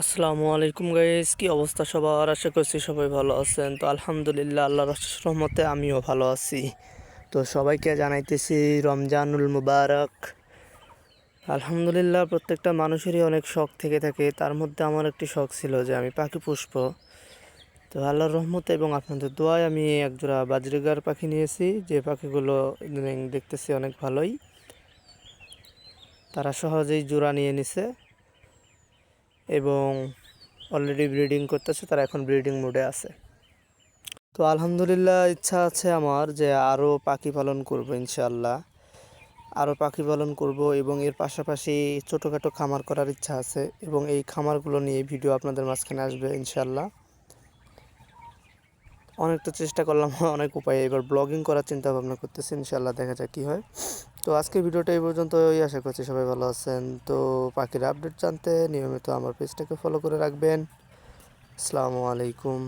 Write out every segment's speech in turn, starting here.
আসসালামু আলাইকুম গাইস কি অবস্থা সবার? আশা করছি সবাই ভালো আছেন। তো আলহামদুলিল্লাহ আল্লাহ রহমতে আমিও ভালো আছি। তো সবাইকে জানাইতেছি রমজানুল মুবারক। আলহামদুলিল্লাহ, প্রত্যেকটা মানুষেরই অনেক শখ থেকে থাকে। তার মধ্যে আমার একটি শখ ছিল যে আমি পাখি পুষ্প তো আল্লাহর রহমতে এবং আপনাদের দোয়ায় আমি একজোড়া বাজরিগার পাখি নিয়েছি। যে পাখিগুলো দেখতেছি অনেক ভালোই। তারা সহজেই জোড়া নিয়ে নিছে। এবং অলরেডি ব্রিডিং করতেছে, তারা এখন ব্রিডিং মোডে আছে। তো আলহামদুলিল্লাহ ইচ্ছা আছে আমার যে আরও পাখি পালন করব ইনশাল্লাহ আরও পাখি পালন করব এবং এর পাশাপাশি ছোটোখাটো খামার করার ইচ্ছা আছে এবং এই খামারগুলো নিয়ে ভিডিও আপনাদের মাঝখানে আসবে ইনশাল্লাহ অনেকটা চেষ্টা করলাম, অনেক উপায়ে। এবার ব্লগিং করার চিন্তা ভাবনা করতেছি ইনশাল্লাহ দেখা যাক কী হয়। তো আজকের ভিডিওটা এই পর্যন্ত ওই আশা করছি সবাই ভালো আছেন। তো পাখির আপডেট জানতে নিয়মিত আমার পেজটাকে ফলো করে রাখবেন। আসসালামু আলাইকুম।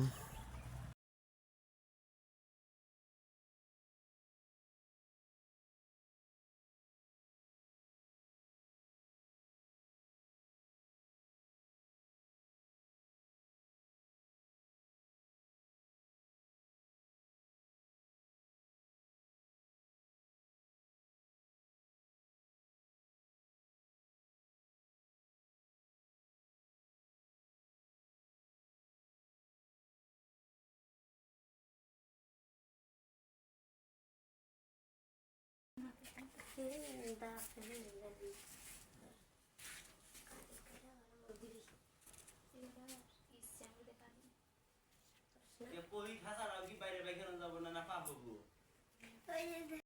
পরি খাসার আগে বাইরে বাইরে যাব না না পাবো